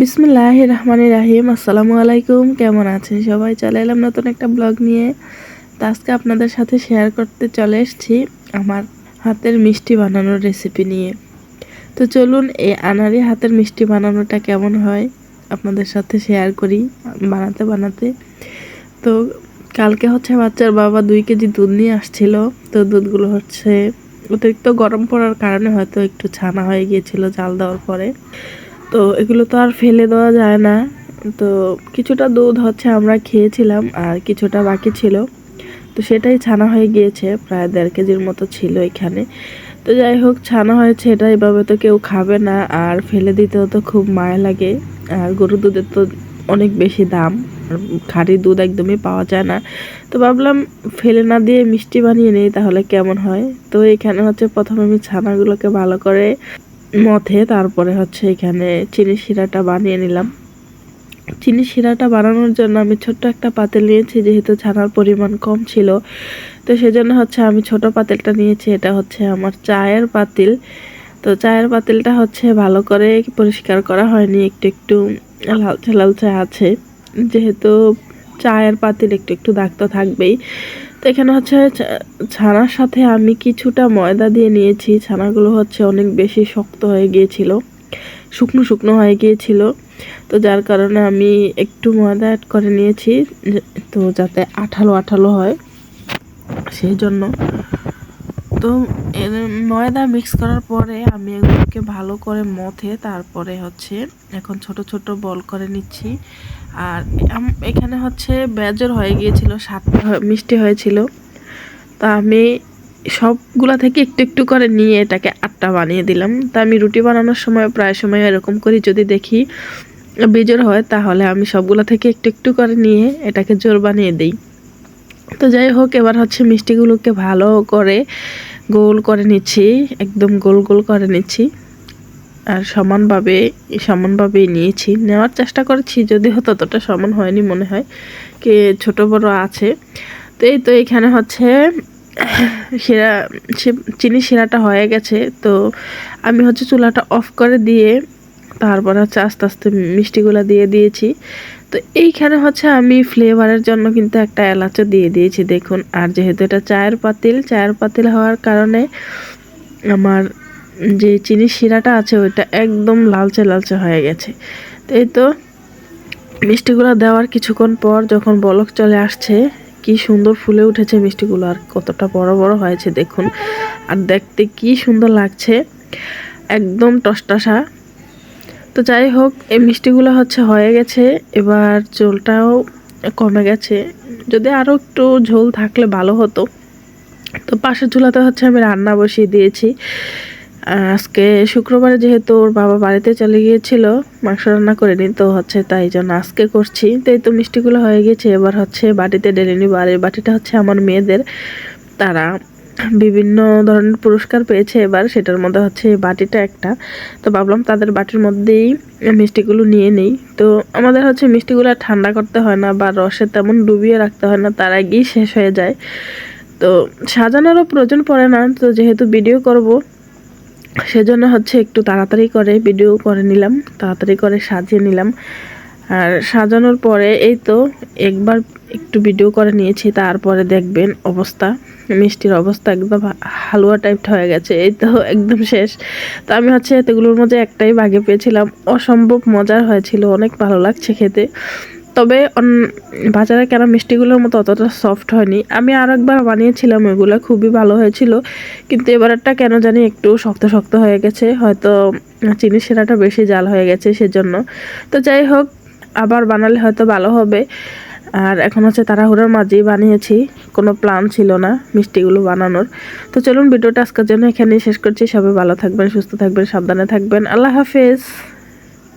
বিসমুল্লাহ রহমান রাহিম, আসসালামু আলাইকুম। কেমন আছেন সবাই? চলে এলাম নতুন একটা ব্লগ নিয়ে। তো আজকে আপনাদের সাথে শেয়ার করতে চলে এসেছি আমার হাতের মিষ্টি বানানোর রেসিপি নিয়ে। তো চলুন এই আনারি হাতের মিষ্টি বানানোটা কেমন হয় আপনাদের সাথে শেয়ার করি, বানাতে বানাতে। তো কালকে হচ্ছে বাচ্চার বাবা দুই কেজি দুধ নিয়ে আসছিল। তো দুধগুলো হচ্ছে অতিরিক্ত গরম পড়ার কারণে হয়তো একটু ছানা হয়ে গিয়েছিল জাল দেওয়ার পরে। তো এগুলো তো আর ফেলে দেওয়া যায় না। তো কিছুটা দুধ হচ্ছে আমরা খেয়েছিলাম আর কিছুটা বাকি ছিল। তো সেটাই ছানা হয়ে গিয়েছে, প্রায় দেড় কেজির মতো ছিল এখানে। তো যাই হোক, ছানা হয়েছে এটা, এভাবে তো কেউ খাবে না। আর ফেলে দিতেও তো খুব মায়া লাগে। আর গরুর দুধের তো অনেক বেশি দাম। আর খাঁটি দুধ একদমই পাওয়া যায় না। তো ভাবলাম ফেলে না দিয়ে মিষ্টি বানিয়ে নিই, তাহলে কেমন হয়? তো এখানে হচ্ছে প্রথমে আমি ছানাগুলোকে ভালো করে মথে, তারপরে হচ্ছে এখানে চিনি শিরাটা বানিয়ে নিলাম। চিনি শিরাটা বানানোর জন্য আমি ছোট্ট একটা পাতিল নিয়েছি, যেহেতু ছানার পরিমাণ কম ছিল। তো সেজন্য হচ্ছে আমি ছোট পাতিলটা নিয়েছি, এটা হচ্ছে আমার চায়ের পাতিল। তো চায়ের পাতিলটা হচ্ছে ভালো করে পরিষ্কার করা হয়নি, একটু একটু লালচে লালচে আছে। যেহেতু চায়ের পাতিল একটু একটু দাগ তো থাকবেই। এখানে হচ্ছে ছানার সাথে আমি কিছুটা ময়দা দিয়ে নিয়েছি। ছানাগুলো হচ্ছে অনেক বেশি শক্ত হয়ে গিয়েছিল, শুকনো শুকনো হয়ে গিয়েছিল। তো যার কারণে আমি একটু ময়দা অ্যাড করে নিয়েছি, তো যাতে আঠালো আঠালো হয়। সেই জন্য তো ময়দা মিক্স করার পরে আমি এগুলোকে ভালো করে মথে তারপরে হচ্ছে এখন ছোট ছোট বল করে নিচ্ছি। আর এখানে হচ্ছে বেজর হয়ে গিয়েছিল সাতটা মিষ্টি হয়েছিল। তা আমি সবগুলা থেকে একটু একটু করে নিয়ে এটাকে আটটা বানিয়ে দিলাম। তা আমি রুটি বানানোর সময় প্রায় সময় এরকম করি, যদি দেখি বেজর হয় তাহলে আমি সবগুলা থেকে একটু একটু করে নিয়ে এটাকে জোর বানিয়ে দিই। তো যাই হোক, এবার হচ্ছে মিষ্টিগুলোকে ভালো করে গোল করে নিচ্ছি, একদম গোল গোল করে নিচ্ছি। আর সমানভাবে, সমানভাবেই নিয়েছি। নেওয়ার চেষ্টা করেছি যদিও ততটা সমান হয়নি মনে হয়, কে ছোট বড় আছে। তো এই তো এখানে হচ্ছে শিরা চিনি শিরাটা হয়ে গেছে। তো আমি হচ্ছে চুলাটা অফ করে দিয়ে তারপর হচ্ছে আস্তে আস্তে মিষ্টিগুলো দিয়ে দিয়েছি। তো এইখানে হচ্ছে আমি ফ্লেভারের জন্য কিন্তু একটা এলাচও দিয়ে দিয়েছি, দেখুন। আর যেহেতু এটা চায়ের পাতিল চায়ের পাতিল হওয়ার কারণে আমার যে চিনি শিরাটা আছে ওইটা একদম লালচে লালচে হয়ে গেছে। তো এই তো মিষ্টিগুলো দেওয়ার কিছুক্ষণ পর যখন বলক চলে আসছে, কি সুন্দর ফুলে উঠেছে মিষ্টিগুলো আর কতটা বড় বড় হয়েছে, দেখুন। আর দেখতে কি সুন্দর লাগছে, একদম টসটসা। তো যাই হোক, এই মিষ্টিগুলো হচ্ছে হয়ে গেছে। এবার ঝোলটাও কমে গেছে। যদি আরও একটু ঝোল থাকলে ভালো হতো। তো পাশের চুলাতে হচ্ছে আমি রান্না বসিয়ে দিয়েছি। আজকে শুক্রবারে যেহেতু ওর বাবা বাড়িতে চলে গিয়েছিল, মাংস রান্না করিনি, তো হচ্ছে তাই জন্য আজকে করছি। তো এই তো মিষ্টিগুলো হয়ে গেছে। এবার হচ্ছে বাটিতে ডেলে নিব। আর এই বাটিটা হচ্ছে আমার মেয়েদের, তারা বিভিন্ন ধরনের পুরস্কার পেয়েছে এবার। সেটার মধ্যে হচ্ছে বাটিটা একটা। তো ভাবলাম তাদের বাটির মধ্যেই মিষ্টিগুলো নিয়ে নেই। তো আমাদের হচ্ছে মিষ্টিগুলো ঠান্ডা করতে হয় না বা রসে তেমন ডুবিয়ে রাখতে হয় না, তার আগেই শেষ হয়ে যায়। তো সাজানোরও প্রয়োজন পড়ে না, তো যেহেতু ভিডিও করব, সেজন্য হচ্ছে একটু তাড়াতাড়ি করে ভিডিও করে নিলাম, তাড়াতাড়ি করে সাজিয়ে নিলাম। আর সাজানোর পরে এই তো একবার একটু ভিডিও করে নিয়েছি, তারপরে দেখবেন অবস্থা। মিষ্টির অবস্থা একদম হালুয়া টাইপ হয়ে গেছে, এই তো একদম শেষ। তো আমি হচ্ছে এতগুলোর মধ্যে একটাই বাগে পেয়েছিলাম। অসম্ভব মজার হয়েছিল, অনেক ভালো লাগছে খেতে। তবে বাজারে কেন মিষ্টিগুলোর মতো অতটা সফট হয়নি? আমি আর একবার বানিয়েছিলাম, ওইগুলো খুবই ভালো হয়েছিল। কিন্তু এবারটা কেন জানি একটু শক্ত শক্ত হয়ে গেছে, হয়তো চিনি সেরাটা বেশি জাল হয়ে গেছে সেজন্য। তো যাই হোক, আবার বানালে হয়তো ভালো হবে। আর এখন হচ্ছে তাড়াহুড়োর মাঝেই বানিয়েছি। কোনো প্ল্যান ছিল না মিষ্টিগুলো বানানোর। তো চলুন ভিডিওটা আজকের জন্য এখানেই শেষ করছি। সবাই ভালো থাকবেন, সুস্থ থাকবেন, সাবধানে থাকবেন। আল্লাহ হাফেজ।